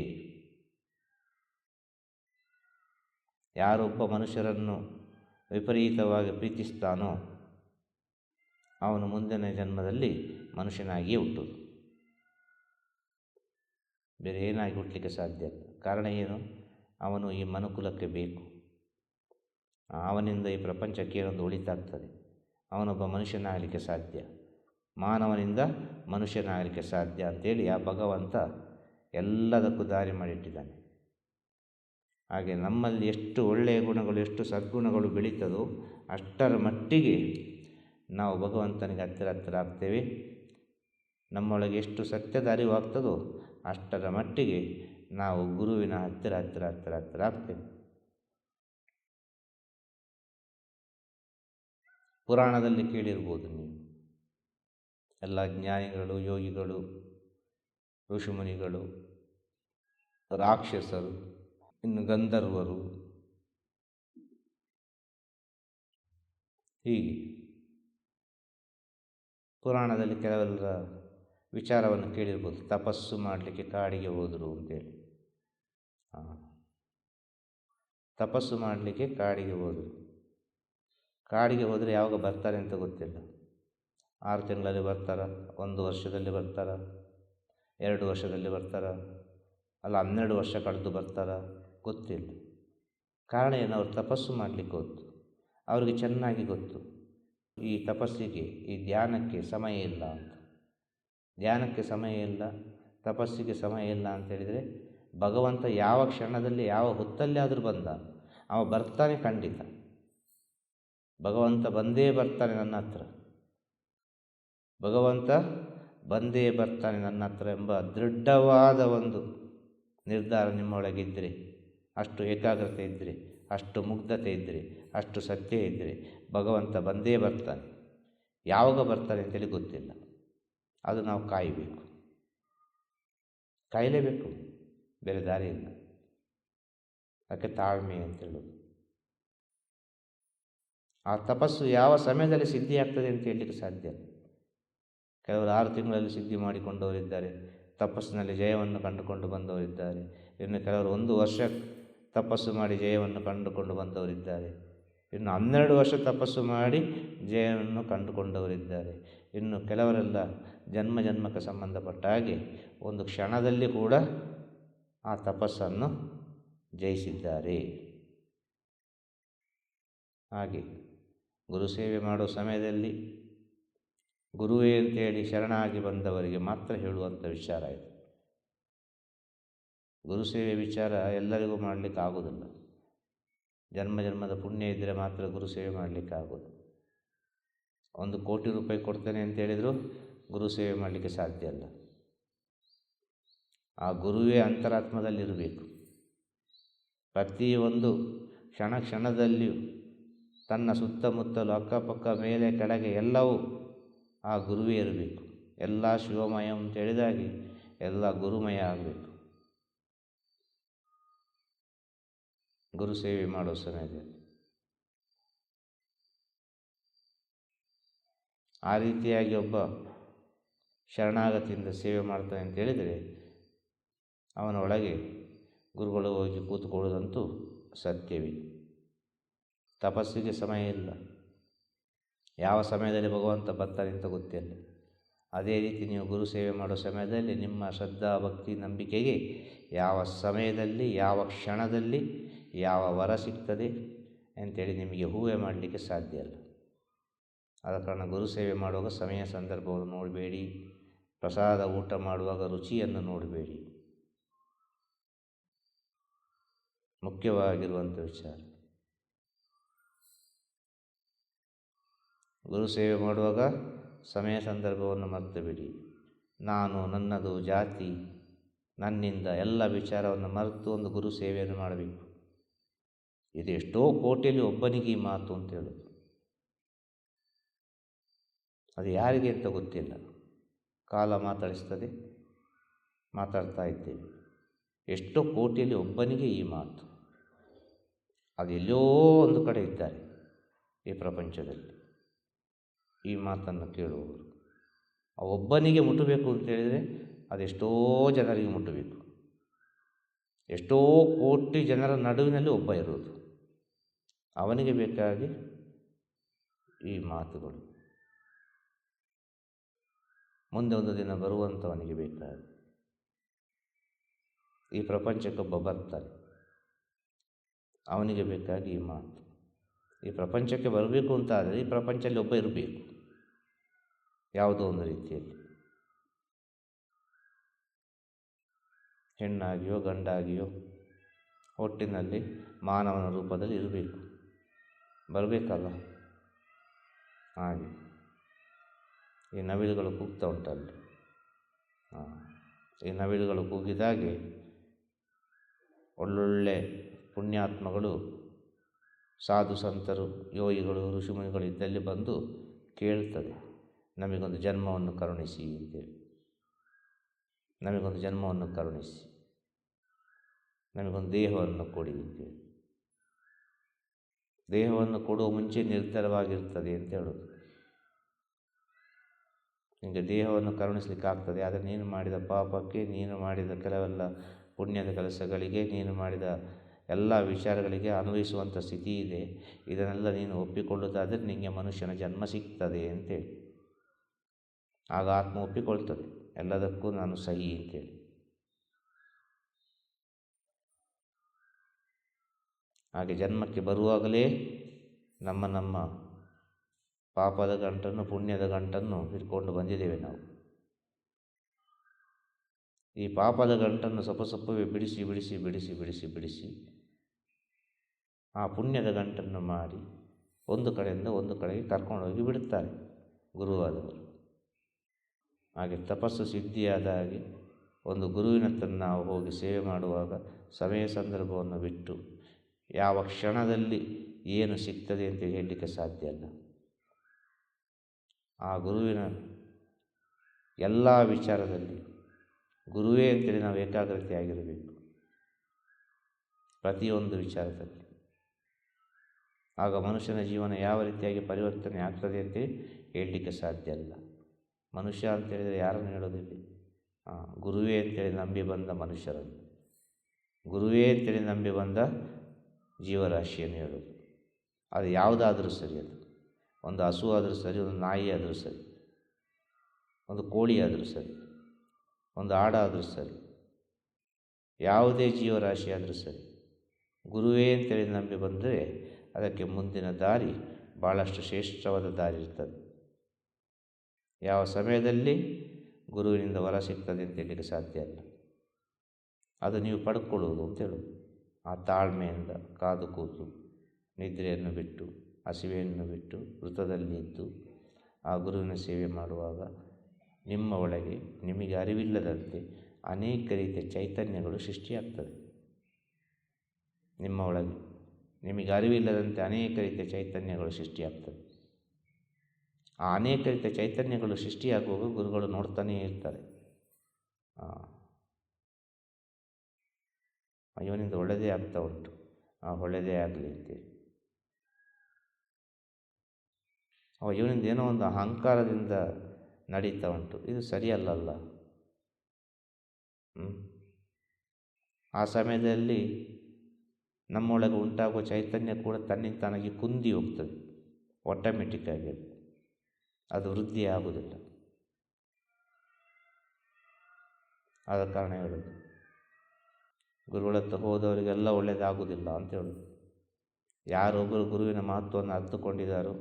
ಯಾರೊಬ್ಬ ಮನುಷ್ಯರನ್ನು ವಿಪರೀತವಾಗಿ ಪ್ರೀತಿಸ್ತಾನೋ ಅವನು ಮುಂದಿನ ಜನ್ಮದಲ್ಲಿ ಮನುಷ್ಯನಾಗಿಯೇ ಹುಟ್ಟುದು ಬೇರೆ ಏನಾಗಿ ಹುಟ್ಟಲಿಕ್ಕೆ ಸಾಧ್ಯ ಇಲ್ಲ. ಕಾರಣ ಏನು? ಅವನು ಈ ಮನುಕುಲಕ್ಕೆ ಬೇಕು. ಅವನಿಂದ ಈ ಪ್ರಪಂಚಕ್ಕೆ ಏನೊಂದು ಉಳಿತಾಗ್ತದೆ. ಅವನೊಬ್ಬ ಮನುಷ್ಯನಾಗಲಿಕ್ಕೆ ಸಾಧ್ಯ. ಮಾನವನಿಂದ ಮನುಷ್ಯನಾಗಲಿಕ್ಕೆ ಸಾಧ್ಯ ಅಂತೇಳಿ ಆ ಭಗವಂತ ಎಲ್ಲದಕ್ಕೂ ದಾರಿ ಮಾಡಿಟ್ಟಿದ್ದಾನೆ. ಹಾಗೆ ನಮ್ಮಲ್ಲಿ ಎಷ್ಟು ಒಳ್ಳೆಯ ಗುಣಗಳು, ಎಷ್ಟು ಸದ್ಗುಣಗಳು ಬೆಳೀತದೋ ಅಷ್ಟರ ಮಟ್ಟಿಗೆ ನಾವು ಭಗವಂತನಿಗೆ ಹತ್ತಿರ ಹತ್ತಿರ ಆಗ್ತೇವೆ. ನಮ್ಮೊಳಗೆ ಎಷ್ಟು ಸತ್ಯದ ಅರಿವಾಗ್ತದೋ ಅಷ್ಟರ ಮಟ್ಟಿಗೆ ನಾವು ಗುರುವಿನ ಹತ್ತಿರ ಹತ್ತಿರ ಹತ್ತಿರ ಹತ್ತಿರ ಆಗ್ತೇವೆ. ಪುರಾಣದಲ್ಲಿ ಕೇಳಿರ್ಬೋದು ನೀವು. ಎಲ್ಲ ಜ್ಞಾನಿಗಳು, ಯೋಗಿಗಳು, ಋಷಿಮುನಿಗಳು, ರಾಕ್ಷಸರು, ಇನ್ನು ಗಂಧರ್ವರು, ಹೀಗೆ. ಪುರಾಣದಲ್ಲಿ ಕೆಲವೆಲ್ಲ ವಿಚಾರವನ್ನು ಕೇಳಿರ್ಬೋದು. ತಪಸ್ಸು ಮಾಡಲಿಕ್ಕೆ ಕಾಡಿಗೆ ಹೋದರು ಅಂತೇಳಿ. ತಪಸ್ಸು ಮಾಡಲಿಕ್ಕೆ ಕಾಡಿಗೆ ಹೋದರು. ಕಾಡಿಗೆ ಹೋದರೆ ಯಾವಾಗ ಬರ್ತಾರೆ ಅಂತ ಗೊತ್ತಿಲ್ಲ. ಆರು ತಿಂಗಳಲ್ಲಿ ಬರ್ತಾರ, ಒಂದು ವರ್ಷದಲ್ಲಿ ಬರ್ತಾರ, ಎರಡು ವರ್ಷದಲ್ಲಿ ಬರ್ತಾರ, ಅಲ್ಲ ಹನ್ನೆರಡು ವರ್ಷ ಕಳೆದು ಬರ್ತಾರ, ಗೊತ್ತಿಲ್ಲ. ಕಾರಣ ಏನು? ಅವ್ರು ತಪಸ್ಸು ಮಾಡಲಿಕ್ಕೆ ಗೊತ್ತು ಅವ್ರಿಗೆ ಚೆನ್ನಾಗಿ ಗೊತ್ತು. ಈ ತಪಸ್ಸಿಗೆ, ಈ ಧ್ಯಾನಕ್ಕೆ ಸಮಯ ಇಲ್ಲ ಅಂತ. ಧ್ಯಾನಕ್ಕೆ ಸಮಯ ಇಲ್ಲ, ತಪಸ್ಸಿಗೆ ಸಮಯ ಇಲ್ಲ ಅಂತ ಹೇಳಿದರೆ ಭಗವಂತ ಯಾವ ಕ್ಷಣದಲ್ಲಿ ಯಾವ ಹೊತ್ತಲ್ಲಿ ಆದರೂ ಬಂದ, ಅವ ಬರ್ತಾನೆ ಖಂಡಿತ. ಭಗವಂತ ಬಂದೇ ಬರ್ತಾನೆ ನನ್ನ ಹತ್ರ. ಭಗವಂತ ಬಂದೇ ಬರ್ತಾನೆ ನನ್ನ ಹತ್ರ ಎಂಬ ದೃಢವಾದ ಒಂದು ನಿರ್ಧಾರ ನಿಮ್ಮೊಳಗಿದ್ದರೆ ಅಷ್ಟು ಏಕಾಗ್ರತೆ ಇದ್ದರೆ, ಅಷ್ಟು ಮುಗ್ಧತೆ ಇದ್ದರೆ, ಅಷ್ಟು ಸತ್ಯ ಇದ್ದರೆ ಭಗವಂತ ಬಂದೇ ಬರ್ತಾನೆ. ಯಾವಾಗ ಬರ್ತಾನೆ ಅಂತೇಳಿ ಗೊತ್ತಿಲ್ಲ. ಅದು ನಾವು ಕಾಯಬೇಕು. ಕಾಯಲೇಬೇಕು. ಬೇರೆ ದಾರಿ ಇಲ್ಲ. ಅದಕ್ಕೆ ತಾಳ್ಮೆ ಅಂತೇಳೋದು ಆ ತಪಸ್ಸು ಯಾವ ಸಮಯದಲ್ಲಿ ಸಿದ್ಧಿ ಆಗ್ತದೆ ಅಂತ ಹೇಳಲಿಕ್ಕೆ ಸಾಧ್ಯ ಕೆಲವರು ಆರು ತಿಂಗಳಲ್ಲಿ ಸಿದ್ಧಿ ಮಾಡಿಕೊಂಡವರಿದ್ದಾರೆ. ತಪಸ್ಸಿನಲ್ಲಿ ಜಯವನ್ನು ಕಂಡುಕೊಂಡು ಬಂದವರಿದ್ದಾರೆ. ಇನ್ನು ಕೆಲವರು ಒಂದು ವರ್ಷ ತಪಸ್ಸು ಮಾಡಿ ಜಯವನ್ನು ಕಂಡುಕೊಂಡು ಬಂದವರಿದ್ದಾರೆ. ಇನ್ನು ಹನ್ನೆರಡು ವರ್ಷ ತಪಸ್ಸು ಮಾಡಿ ಜಯವನ್ನು ಕಂಡುಕೊಂಡವರಿದ್ದಾರೆ. ಇನ್ನು ಕೆಲವರೆಲ್ಲ ಜನ್ಮ ಜನ್ಮಕ್ಕೆ ಸಂಬಂಧಪಟ್ಟ ಹಾಗೆ ಒಂದು ಕ್ಷಣದಲ್ಲಿ ಕೂಡ ಆ ತಪಸ್ಸನ್ನು ಜಯಿಸಿದ್ದಾರೆ. ಹಾಗೆ ಗುರು ಸೇವೆ ಮಾಡೋ ಸಮಯದಲ್ಲಿ ಗುರುವೇ ಅಂತೇಳಿ ಶರಣಾಗಿ ಬಂದವರಿಗೆ ಮಾತ್ರ ಹೇಳುವಂಥ ವಿಚಾರ ಇದು. ಗುರು ಸೇವೆ ವಿಚಾರ ಎಲ್ಲರಿಗೂ ಮಾಡಲಿಕ್ಕೆ ಆಗೋದಿಲ್ಲ ಜನ್ಮ ಜನ್ಮದ ಪುಣ್ಯ ಇದ್ದರೆ ಮಾತ್ರ ಗುರು ಸೇವೆ ಮಾಡಲಿಕ್ಕೆ ಆಗೋದು. ಒಂದು ಕೋಟಿ ರೂಪಾಯಿ ಕೊಡ್ತೇನೆ ಅಂತ ಹೇಳಿದರೂ ಗುರು ಸೇವೆ ಮಾಡಲಿಕ್ಕೆ ಸಾಧ್ಯ ಅಲ್ಲ. ಆ ಗುರುವೇ ಅಂತರಾತ್ಮದಲ್ಲಿರಬೇಕು. ಪ್ರತಿಯೊಂದು ಕ್ಷಣ ಕ್ಷಣದಲ್ಲಿಯೂ ತನ್ನ ಸುತ್ತಮುತ್ತಲು ಅಕ್ಕಪಕ್ಕ ಮೇಲೆ ಕೆಳಗೆ ಎಲ್ಲವೂ ಆ ಗುರುವೇ ಇರಬೇಕು. ಎಲ್ಲ ಶಿವಮಯ ಅಂತ ಹೇಳಿದಾಗೆ ಎಲ್ಲ ಗುರುಮಯ ಆಗಬೇಕು. ಗುರು ಸೇವೆ ಮಾಡೋ ಸಮಯದಲ್ಲಿ. ಆ ರೀತಿಯಾಗಿ ಒಬ್ಬ ಶರಣಾಗತಿಯಿಂದ ಸೇವೆ ಮಾಡ್ತಾನೆ ಅಂತ ಹೇಳಿದರೆ, ಅವನ ಒಳಗೆ ಗುರುಗಳು ಹೋಗಿ ಕೂತ್ಕೊಳ್ಳೋದಂತೂ ಸತ್ಯವೇ. ತಪಸ್ಸಿಗೆ ಸಮಯ ಇಲ್ಲ. ಯಾವ ಸಮಯದಲ್ಲಿ ಭಗವಂತ ಬರ್ತಾನೆ ಅಂತ ಗೊತ್ತಿಲ್ಲ. ಅದೇ ರೀತಿ ನೀವು ಗುರು ಸೇವೆ ಮಾಡೋ ಸಮಯದಲ್ಲಿ ನಿಮ್ಮ ಶ್ರದ್ಧಾ ಭಕ್ತಿ ನಂಬಿಕೆಗೆ ಯಾವ ಸಮಯದಲ್ಲಿ, ಯಾವ ಕ್ಷಣದಲ್ಲಿ ಯಾವ ವರ ಸಿಗ್ತದೆ ಅಂತೇಳಿ ನಿಮಗೆ ಹೂವೆ ಮಾಡಲಿಕ್ಕೆ ಸಾಧ್ಯ ಇಲ್ಲ ಆದ ಕಾರಣ ಗುರು ಸೇವೆ ಮಾಡುವಾಗ ಸಮಯ ಸಂದರ್ಭವನ್ನು ನೋಡಬೇಡಿ. ಪ್ರಸಾದ ಊಟ ಮಾಡುವಾಗ ರುಚಿಯನ್ನು ನೋಡಬೇಡಿ. ಮುಖ್ಯವಾಗಿರುವಂಥ ವಿಚಾರ. ಗುರು ಸೇವೆ ಮಾಡುವಾಗ ಸಮಯ ಸಂದರ್ಭವನ್ನು ಮರೆತು ಬಿಡಿ ನಾನು, ನನ್ನದು ಜಾತಿ, ನನ್ನಿಂದ ಎಲ್ಲ ವಿಚಾರವನ್ನು ಮರೆತು ಒಂದು ಗುರು ಸೇವೆಯನ್ನು ಮಾಡಬೇಕು. ಇದು ಎಷ್ಟೋ ಕೋಟಿಯಲ್ಲಿ ಒಬ್ಬನಿಗೆ ಈ ಮಾತು ಅಂತ ಹೇಳೋದು. ಅದು ಯಾರಿಗೆ ಅಂತ ಗೊತ್ತಿಲ್ಲ. ಕಾಲ ಮಾತಾಡಿಸ್ತದೆ, ಮಾತಾಡ್ತಾ ಇದ್ದೇವೆ ಎಷ್ಟೋ ಕೋಟಿಯಲ್ಲಿ ಒಬ್ಬನಿಗೆ ಈ ಮಾತು. ಅದು ಎಲ್ಲೋ ಒಂದು ಕಡೆ ಇದ್ದಾರೆ ಈ ಪ್ರಪಂಚದಲ್ಲಿ. ಈ ಮಾತನ್ನು ಕೇಳುವವರು. ಆ ಒಬ್ಬನಿಗೆ ಮುಟ್ಟಬೇಕು ಅಂತ ಹೇಳಿದರೆ ಅದೆಷ್ಟೋ ಜನರಿಗೆ ಮುಟ್ಟಬೇಕು. ಎಷ್ಟೋ ಕೋಟಿ ಜನರ ನಡುವಿನಲ್ಲಿ ಒಬ್ಬ ಇರೋದು. ಅವನಿಗೆ ಬೇಕಾಗಿ ಈ ಮಾತುಗಳು. ಮುಂದೆ ಒಂದು ದಿನ ಬರುವಂಥವನಿಗೆ ಬೇಕಾಗಿ. ಈ ಪ್ರಪಂಚಕ್ಕೊಬ್ಬ ಬರ್ತಾನೆ. ಅವನಿಗೆ ಬೇಕಾಗಿ ಈ ಮಾತು. ಈ ಪ್ರಪಂಚಕ್ಕೆ ಬರಬೇಕು ಅಂತ ಆದರೆ ಈ ಪ್ರಪಂಚದಲ್ಲಿ ಒಬ್ಬ ಇರಬೇಕು. ಯಾವುದೋ ಒಂದು ರೀತಿಯಲ್ಲಿ. ಹೆಣ್ಣಾಗಿಯೋ ಗಂಡಾಗಿಯೋ ಒಟ್ಟಿನಲ್ಲಿ ಮಾನವನ ರೂಪದಲ್ಲಿ ಇರಬೇಕು. ಬರಬೇಕಲ್ಲ? ಹಾಗೆ. ಈ ನವಿಲುಗಳು ಕೂಗ್ತಾ ಉಂಟಲ್ಲಿ. ಹಾಂ, ಈ ನವಿಲುಗಳು ಕೂಗಿದಾಗೆ ಒಳ್ಳೊಳ್ಳೆ ಪುಣ್ಯಾತ್ಮಗಳು, ಸಾಧು ಸಂತರು, ಯೋಗಿಗಳು, ಋಷಿಮುನಿಗಳು ಇದ್ದಲ್ಲಿ ಬಂದು ಕೇಳ್ತದೆ, ನಮಗೊಂದು ಜನ್ಮವನ್ನು ಕರುಣಿಸಿ ಅಂತೇಳಿ. ನಮಗೊಂದು ಜನ್ಮವನ್ನು ಕರುಣಿಸಿ, ನಮಗೊಂದು ದೇಹವನ್ನು ಕೊಡಿ ಅಂತೇಳಿ. ದೇಹವನ್ನು ಕೊಡುವ ಮುಂಚೆ ನಿರ್ಧಾರವಾಗಿರ್ತದೆ ಅಂತ ಹೇಳೋದು. ನಿಮಗೆ ದೇಹವನ್ನು ಕರುಣಿಸಲಿಕ್ಕೆ ಆಗ್ತದೆ. ಆದರೆ ನೀನು ಮಾಡಿದ ಪಾಪಕ್ಕೆ ನೀನು ಮಾಡಿದ ಕೆಲವೆಲ್ಲ ಪುಣ್ಯದ ಕೆಲಸಗಳಿಗೆ ನೀನು ಮಾಡಿದ ಎಲ್ಲ ವಿಚಾರಗಳಿಗೆ ಅನ್ವಯಿಸುವಂಥ ಸ್ಥಿತಿ ಇದೆ. ಇದನ್ನೆಲ್ಲ ನೀನು ಒಪ್ಪಿಕೊಳ್ಳುವುದಾದರೆ ನಿಮಗೆ ಮನುಷ್ಯನ ಜನ್ಮ ಸಿಗ್ತದೆ ಅಂತೇಳಿ ಆಗ ಆತ್ಮ ಒಪ್ಪಿಕೊಳ್ತದೆ. ಎಲ್ಲದಕ್ಕೂ ನಾನು ಸಹಿ ಅಂತೇಳಿ ಹಾಗೆ ಜನ್ಮಕ್ಕೆ ಬರುವಾಗಲೇ ನಮ್ಮ ನಮ್ಮ ಪಾಪದ ಗಂಟನ್ನು, ಪುಣ್ಯದ ಗಂಟನ್ನು ಹಿಡ್ಕೊಂಡು ಬಂದಿದ್ದೇವೆ ನಾವು. ಈ ಪಾಪದ ಗಂಟನ್ನು ಸಪ ಸಪ್ಪವೇ ಬಿಡಿಸಿ ಬಿಡಿಸಿ ಬಿಡಿಸಿ ಬಿಡಿಸಿ ಬಿಡಿಸಿ ಆ ಪುಣ್ಯದ ಗಂಟನ್ನು ಮಾಡಿ ಒಂದು ಕಡೆಯಿಂದ ಒಂದು ಕಡೆಗೆ ಕರ್ಕೊಂಡೋಗಿ ಬಿಡುತ್ತಾರೆ ಗುರುವಾದವರು. ಹಾಗೆ ತಪಸ್ಸು ಸಿದ್ಧಿಯಾದ ಹಾಗೆ ಒಂದು ಗುರುವಿನ ನಾವು ಹೋಗಿ ಸೇವೆ ಮಾಡುವಾಗ ಸಮಯ ಸಂದರ್ಭವನ್ನು ಬಿಟ್ಟು ಯಾವ ಕ್ಷಣದಲ್ಲಿ ಏನು ಸಿಗ್ತದೆ ಅಂತ ಹೇಳಲಿಕ್ಕೆ ಸಾಧ್ಯ ಅಲ್ಲ ಆ ಗುರುವಿನ ಎಲ್ಲ ವಿಚಾರದಲ್ಲಿ ಗುರುವೇ ಅಂತೇಳಿ ನಾವು ಏಕಾಗ್ರತೆ ಆಗಿರಬೇಕು. ಪ್ರತಿಯೊಂದು ವಿಚಾರದಲ್ಲಿ. ಆಗ ಮನುಷ್ಯನ ಜೀವನ ಯಾವ ರೀತಿಯಾಗಿ ಪರಿವರ್ತನೆ ಆಗ್ತದೆ ಅಂತೇಳಿ ಹೇಳಲಿಕ್ಕೆ ಸಾಧ್ಯ ಅಲ್ಲ ಮನುಷ್ಯ ಅಂತೇಳಿದರೆ ಯಾರನ್ನು ಹೇಳೋದಿಲ್ಲ ಗುರುವೇ ಅಂತೇಳಿ ನಂಬಿ ಬಂದ ಮನುಷ್ಯರನ್ನು. ಗುರುವೇ ಅಂತೇಳಿ ನಂಬಿ ಬಂದ ಜೀವರಾಶಿಯನ್ನು ಹೇಳೋದು. ಅದು ಯಾವುದಾದರೂ ಸರಿ ಅದು. ಒಂದು ಹಸು ಆದರೂ ಸರಿ ಒಂದು ನಾಯಿ ಆದರೂ ಸರಿ ಒಂದು ಕೋಳಿ ಆದರೂ ಸರಿ ಒಂದು ಆಡಾದರೂ ಸರಿ ಯಾವುದೇ ಜೀವರಾಶಿ ಆದರೂ ಸರಿ ಗುರುವೇ ಅಂತೇಳಿ ನಂಬಿ ಬಂದರೆ ಅದಕ್ಕೆ ಮುಂದಿನ ದಾರಿ ಭಾಳಷ್ಟು ಶ್ರೇಷ್ಠವಾದ ದಾರಿ ಇರ್ತದೆ. ಯಾವ ಸಮಯದಲ್ಲಿ ಗುರುವಿನಿಂದ ವರ ಸಿಗ್ತದೆ ಅಂತ ಹೇಳಲಿಕ್ಕೆ ಸಾಧ್ಯ ಅಲ್ಲ ಅದು ನೀವು ಪಡ್ಕೊಳ್ಳುವುದು ಅಂತ ಹೇಳೋದು ಆ ತಾಳ್ಮೆಯಿಂದ ಕಾದು ಕೂತು ನಿದ್ರೆಯನ್ನು ಬಿಟ್ಟು, ಹಸಿವೆಯನ್ನು ಬಿಟ್ಟು ವೃತದಲ್ಲಿದ್ದು ಆ ಗುರುವಿನ ಸೇವೆ ಮಾಡುವಾಗ ನಿಮ್ಮ ಒಳಗೆ ನಿಮಗೆ ಅರಿವಿಲ್ಲದಂತೆ ಅನೇಕ ರೀತಿಯ ಚೈತನ್ಯಗಳು ಸೃಷ್ಟಿಯಾಗ್ತದೆ ನಿಮ್ಮ ಒಳಗೆ ನಿಮಗೆ ಅರಿವಿಲ್ಲದಂತೆ ಅನೇಕ ರೀತಿಯ ಚೈತನ್ಯಗಳು ಸೃಷ್ಟಿಯಾಗ್ತದೆ ಆ ಅನೇಕ ರೀತಿಯ ಚೈತನ್ಯಗಳು ಸೃಷ್ಟಿಯಾಗುವಾಗ ಗುರುಗಳು ನೋಡ್ತಾನೇ ಇರ್ತಾರೆ. ಇವನಿಂದ ಒಳ್ಳೆಯದೇ ಆಗ್ತಾ ಉಂಟು. ಆ ಒಳ್ಳೆಯದೇ ಆಗಲಿ ಅಂತೇಳಿ. ಅವ ಇವನಿಂದ ಏನೋ ಒಂದು ಅಹಂಕಾರದಿಂದ ನಡೀತಾ ಉಂಟು. ಇದು ಸರಿಯಲ್ಲಲ್ಲ. ಆ ಸಮಯದಲ್ಲಿ ನಮ್ಮೊಳಗೆ ಉಂಟಾಗುವ ಚೈತನ್ಯ ಕೂಡ ತನ್ನಿಂದ ತಾನಾಗಿ ಕುಂದಿ ಹೋಗ್ತದೆ. ಆಟೋಮೆಟಿಕ್ಕಾಗಿ ಅದು ವೃದ್ಧಿ ಆಗುವುದಿಲ್ಲ ಆದ ಕಾರಣ ಹೇಳೋದು. ಗುರುಗಳ ಹತ್ರ ಹೋದವರಿಗೆಲ್ಲ ಒಳ್ಳೆಯದಾಗುವುದಿಲ್ಲ ಯಾರು ಯಾರೊಬ್ಬರು ಗುರುವಿನ ಮಹತ್ವವನ್ನು ಅರ್ಥಕೊಂಡಿದ್ದಾರೋ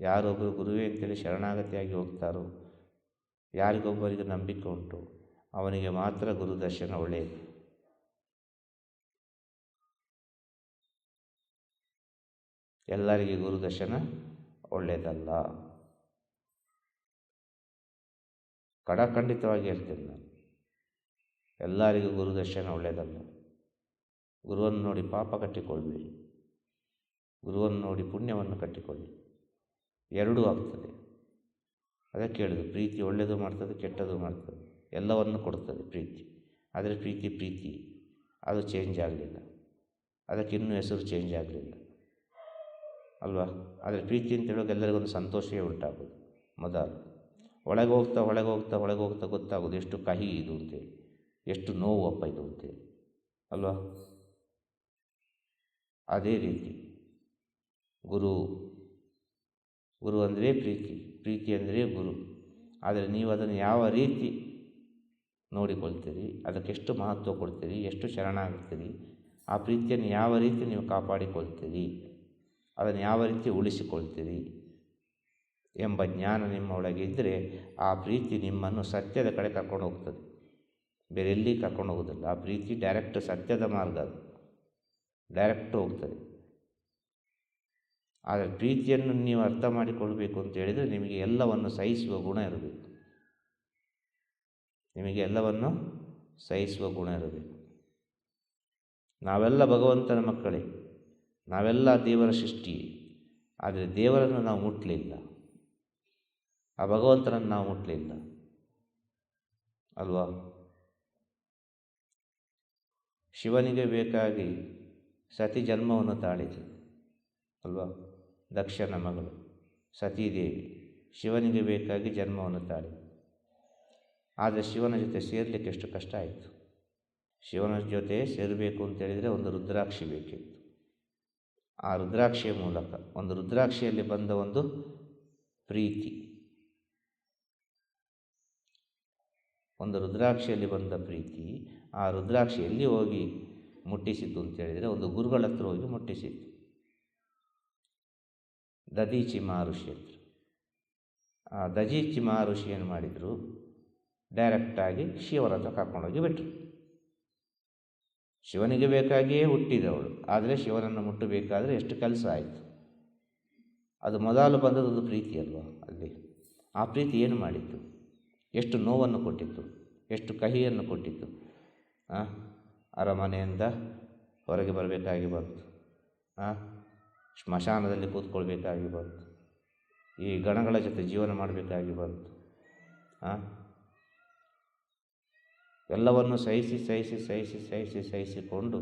ಯಾರೊಬ್ಬರು ಗುರುವೇ ಅಂತೇಳಿ ಶರಣಾಗತಿಯಾಗಿ ಹೋಗ್ತಾರೋ ಯಾರಿಗೊಬ್ಬರಿಗೆ ನಂಬಿಕೆ ಉಂಟು, ಅವನಿಗೆ ಮಾತ್ರ ಗುರು ದರ್ಶನ ಒಳ್ಳೆಯದು. ಎಲ್ಲರಿಗೆ ಗುರು ದರ್ಶನ ಒಳ್ಳೆಯದಲ್ಲ. ಕಡಖಂಡಿತವಾಗಿ ಹೇಳ್ತೇನೆ ನಾನು. ಎಲ್ಲರಿಗೂ ಗುರು ದರ್ಶನ ಒಳ್ಳೆಯದಲ್ಲ. ಗುರುವನ್ನು ನೋಡಿ ಪಾಪ ಕಟ್ಟಿಕೊಳ್ಳಿ ಗುರುವನ್ನು ನೋಡಿ ಪುಣ್ಯವನ್ನು ಕಟ್ಟಿಕೊಳ್ಳಿ. ಎರಡೂ ಆಗ್ತದೆ. ಅದಕ್ಕೆ ಹೇಳೋದು, ಪ್ರೀತಿ ಒಳ್ಳೆಯದು ಮಾಡ್ತದೆ, ಕೆಟ್ಟದು ಮಾಡ್ತದೆ. ಎಲ್ಲವನ್ನು ಕೊಡ್ತದೆ ಪ್ರೀತಿ. ಆದರೆ ಪ್ರೀತಿ ಪ್ರೀತಿ, ಅದು ಚೇಂಜ್ ಆಗಲಿಲ್ಲ. ಅದಕ್ಕೆ ಇನ್ನೂ ಹೆಸರು ಚೇಂಜ್ ಆಗಲಿಲ್ಲ. ಅಲ್ವಾ? ಆದರೆ ಪ್ರೀತಿ ಅಂತ ಹೇಳೋಕೆ ಎಲ್ಲರಿಗೂ ಒಂದು ಸಂತೋಷವೇ ಉಂಟಾಗೋದು ಮೊದಲು. ಒಳಗೆ ಹೋಗ್ತಾ ಒಳಗೆ ಹೋಗ್ತಾ ಒಳಗೆ ಹೋಗ್ತಾ ಗೊತ್ತಾಗೋದು ಎಷ್ಟು ಕಹಿ ಇದು ಅಂತೇಳಿ, ಎಷ್ಟು ನೋವು ಅಪ್ಪ ಇದು ಅಂತೇಳಿ. ಅಲ್ವಾ? ಅದೇ ರೀತಿ ಗುರು ಗುರು ಅಂದರೆ ಪ್ರೀತಿ ಪ್ರೀತಿ ಅಂದರೆ ಗುರು. ಆದರೆ ನೀವು ಅದನ್ನು ಯಾವ ರೀತಿ ನೋಡಿಕೊಳ್ತೀರಿ ಅದಕ್ಕೆಷ್ಟು ಮಹತ್ವ ಕೊಡ್ತೀರಿ, ಎಷ್ಟು ಶರಣಾಗ್ತೀರಿ ಆ ಪ್ರೀತಿಯನ್ನು ಯಾವ ರೀತಿ ನೀವು ಕಾಪಾಡಿಕೊಳ್ತೀರಿ, ಅದನ್ನು ಯಾವ ರೀತಿ ಉಳಿಸಿಕೊಳ್ತೀರಿ ಎಂಬ ಜ್ಞಾನ ನಿಮ್ಮ ಒಳಗೆ ಇದ್ದರೆ ಆ ಪ್ರೀತಿ ನಿಮ್ಮನ್ನು ಸತ್ಯದ ಕಡೆ ಕರ್ಕೊಂಡು ಹೋಗ್ತದೆ. ಬೇರೆ ಎಲ್ಲಿ ಕರ್ಕೊಂಡು ಹೋಗೋದಿಲ್ಲ ಆ ಪ್ರೀತಿ ಡೈರೆಕ್ಟ್ ಸತ್ಯದ ಮಾರ್ಗ ಅದು. ಡೈರೆಕ್ಟ್ ಹೋಗ್ತದೆ. ಆದರೆ ಪ್ರೀತಿಯನ್ನು ನೀವು ಅರ್ಥ ಮಾಡಿಕೊಳ್ಬೇಕು ಅಂತ ಹೇಳಿದರೆ ನಿಮಗೆ ಎಲ್ಲವನ್ನು ಸಹಿಸುವ ಗುಣ ಇರಬೇಕು. ನಿಮಗೆ ಎಲ್ಲವನ್ನು ಸಹಿಸುವ ಗುಣ ಇರಬೇಕು. ನಾವೆಲ್ಲ ಭಗವಂತನ ಮಕ್ಕಳೇ, ನಾವೆಲ್ಲ ದೇವರ ಸೃಷ್ಟಿ ಆದರೆ ದೇವರನ್ನು ನಾವು ಮುಟ್ಟಲಿಲ್ಲ ಆ ಭಗವಂತನನ್ನು ನಾವು ಮುಟ್ಟಲಿಲ್ಲ ಅಲ್ವಾ? ಶಿವನಿಗೆ ಬೇಕಾಗಿ ಸತಿ ಜನ್ಮವನ್ನು ತಾಳಿತು. ಅಲ್ವಾ? ದಕ್ಷನ ಮಗಳು, ಸತೀದೇವಿ, ಶಿವನಿಗೆ ಬೇಕಾಗಿ ಜನ್ಮವನ್ನು ತಾಳಿ ಆದರೆ ಶಿವನ ಜೊತೆ ಸೇರಲಿಕ್ಕೆ ಎಷ್ಟು ಕಷ್ಟ ಆಯಿತು. ಶಿವನ ಜೊತೆ ಸೇರಬೇಕು ಅಂತೇಳಿದರೆ ಒಂದು ರುದ್ರಾಕ್ಷಿ ಬೇಕಿತ್ತು. ಆ ರುದ್ರಾಕ್ಷಿಯ ಮೂಲಕ, ಒಂದು ರುದ್ರಾಕ್ಷಿಯಲ್ಲಿ ಬಂದ ಒಂದು ಪ್ರೀತಿ. ಒಂದು ರುದ್ರಾಕ್ಷಿಯಲ್ಲಿ ಬಂದ ಪ್ರೀತಿ, ಆ ರುದ್ರಾಕ್ಷಿ ಎಲ್ಲಿ ಹೋಗಿ ಮುಟ್ಟಿಸಿತು ಅಂತೇಳಿದರೆ ಒಂದು ಗುರುಗಳ ಹತ್ರ ಹೋಗಿ ಮುಟ್ಟಿಸಿತು ದದೀಚಿ ಮಹರ್ಷಿ ಹತ್ರ ಆ ದಜೀಚಿ ಮಹರ್ಷಿ ಏನು ಮಾಡಿದರು? ಡೈರೆಕ್ಟಾಗಿ ಶಿವರ ಹತ್ರ ಕರ್ಕೊಂಡೋಗಿ ಬಿಟ್ಟರು ಶಿವನಿಗೆ ಬೇಕಾಗಿಯೇ ಹುಟ್ಟಿದವಳು. ಆದರೆ ಶಿವನನ್ನು ಮುಟ್ಟಬೇಕಾದರೆ ಎಷ್ಟು ಕೆಲಸ ಆಯಿತು. ಅದು ಮೊದಲು ಬಂದದೊಂದು ಪ್ರೀತಿ ಅಲ್ವಾ ಅಲ್ಲಿ. ಆ ಪ್ರೀತಿ ಏನು ಮಾಡಿತ್ತು ಎಷ್ಟು ನೋವನ್ನು ಕೊಟ್ಟಿತ್ತು? ಎಷ್ಟು ಕಹಿಯನ್ನು ಕೊಟ್ಟಿತ್ತು? ಅರಮನೆಯಿಂದ ಹೊರಗೆ ಬರಬೇಕಾಗಿ ಬಂತು. ಸ್ಮಶಾನದಲ್ಲಿ ಕೂತ್ಕೊಳ್ಬೇಕಾಗಿ ಬಂತು. ಈ ಗಣಗಳ ಜೊತೆ ಜೀವನ ಮಾಡಬೇಕಾಗಿ ಬಂತು. ಎಲ್ಲವನ್ನು ಸಹಿಸಿ ಸಹಿಸಿ ಸಹಿಸಿ ಸಹಿಸಿ, ಸಹಿಸಿಕೊಂಡು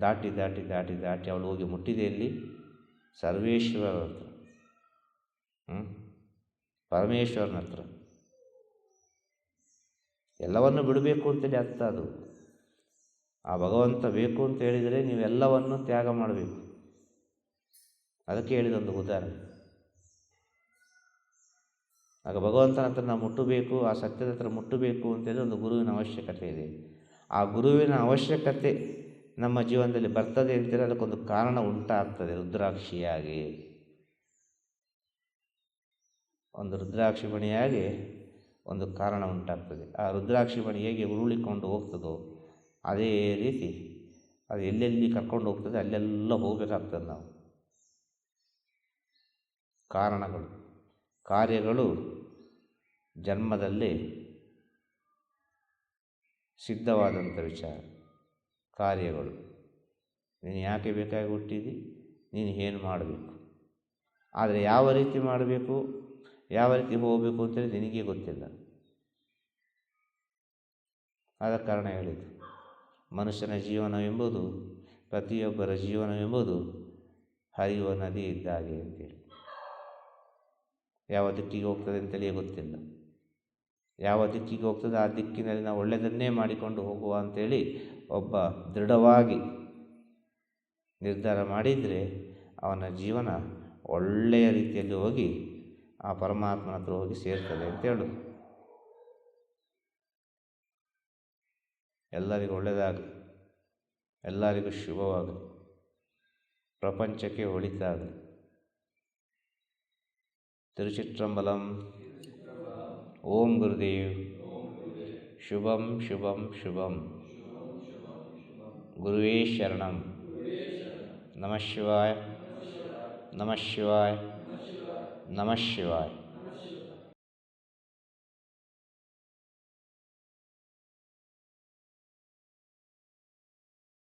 ದಾಟಿ ದಾಟಿ ದಾಟಿ ದಾಟಿ ಅವಳು ಹೋಗಿ ಮುಟ್ಟಿದೆ ಎಲ್ಲಿ ಸರ್ವೇಶ್ವರ ಹತ್ರ. ಪರಮೇಶ್ವರನ ಹತ್ರ. ಎಲ್ಲವನ್ನು ಬಿಡಬೇಕು ಅಂತೇಳಿ ಅರ್ಥ ಅದು. ಆ ಭಗವಂತ ಬೇಕು ಅಂತ ಹೇಳಿದರೆ ನೀವೆಲ್ಲವನ್ನು ತ್ಯಾಗ ಮಾಡಬೇಕು. ಅದಕ್ಕೆ ಹೇಳಿದೊಂದು ಉದಾಹರಣೆ. ಆಗ ಭಗವಂತನ ಹತ್ರ ನಾವು ಮುಟ್ಟಬೇಕು, ಆ ಸತ್ಯದ ಹತ್ರ ಮುಟ್ಟಬೇಕು ಅಂತೇಳಿ ಒಂದು ಗುರುವಿನ ಅವಶ್ಯಕತೆ ಇದೆ. ಆ ಗುರುವಿನ ಅವಶ್ಯಕತೆ ನಮ್ಮ ಜೀವನದಲ್ಲಿ ಬರ್ತದೆ ಅಂತೇಳಿ ಅದಕ್ಕೊಂದು ಕಾರಣ ಉಂಟಾಗ್ತದೆ, ರುದ್ರಾಕ್ಷಿಯಾಗಿ. ಒಂದು ರುದ್ರಾಕ್ಷಿ ಮಣಿಯಾಗಿ ಒಂದು ಕಾರಣ ಉಂಟಾಗ್ತದೆ. ಆ ರುದ್ರಾಕ್ಷಿ ಮಣಿ ಹೇಗೆ ಉರುಳಿಕೊಂಡು ಹೋಗ್ತದೋ ಅದೇ ರೀತಿ ಅದು ಎಲ್ಲೆಲ್ಲಿ ಕರ್ಕೊಂಡು ಹೋಗ್ತದೆ ಅಲ್ಲೆಲ್ಲ ಹೋಗಬೇಕಾಗ್ತದೆ ನಾವು. ಕಾರಣಗಳು, ಕಾರ್ಯಗಳು ಜನ್ಮದಲ್ಲಿ ಸಿದ್ಧವಾದಂಥ ವಿಚಾರ. ಕಾರ್ಯಗಳು, ನೀನು ಯಾಕೆ ಬೇಕಾಗಿ ಹುಟ್ಟಿದಿ? ನೀನು ಏನು ಮಾಡಬೇಕು? ಆದರೆ ಯಾವ ರೀತಿ ಮಾಡಬೇಕು? ಯಾವ ರೀತಿ ಹೋಗಬೇಕು ಅಂತೇಳಿ ನಿನಗೆ ಗೊತ್ತಿಲ್ಲ. ಆದ ಕಾರಣ ಹೇಳಿದ್ದು. ಮನುಷ್ಯನ ಜೀವನವೆಂಬುದು, ಪ್ರತಿಯೊಬ್ಬರ ಜೀವನವೆಂಬುದು ಹರಿಯುವ ನದಿ ಇದ್ದಾಗೆ ಅಂತೇಳಿ. ಯಾವ ದಿಕ್ಕಿಗೆ ಹೋಗ್ತದೆ ಅಂತಲೇ ಗೊತ್ತಿಲ್ಲ. ಯಾವ ದಿಕ್ಕಿಗೆ ಹೋಗ್ತದೆ ಆ ದಿಕ್ಕಿನಲ್ಲಿ ನಾವು ಒಳ್ಳೆಯದನ್ನೇ ಮಾಡಿಕೊಂಡು ಹೋಗುವ ಅಂತೇಳಿ ಒಬ್ಬ ದೃಢವಾಗಿ ನಿರ್ಧಾರ ಮಾಡಿದರೆ ಅವನ ಜೀವನ ಒಳ್ಳೆಯ ರೀತಿಯಲ್ಲಿ ಹೋಗಿ ಆ ಪರಮಾತ್ಮನ ಹತ್ರ ಹೋಗಿ ಸೇರ್ತದೆ ಅಂತ ಹೇಳೋದು. ಎಲ್ಲರಿಗೂ ಒಳ್ಳೆಯದಾಗಲಿ. ಎಲ್ಲರಿಗೂ ಶುಭವಾಗಲಿ. ಪ್ರಪಂಚಕ್ಕೆ ಒಳಿತಾಗಲಿ. ತಿರುಚಿಟ್ರಂಬಲಂ. ಓಂ ಗುರುದೇವ್. ಶುಭಂ ಶುಭಂ ಶುಭಂ. ಗುರುವೇ ಶರಣಂ. ನಮಃ ಶಿವಾಯ. ನಮಃ ಶಿವಾಯ. ನಮಃ ಶಿವಾಯ.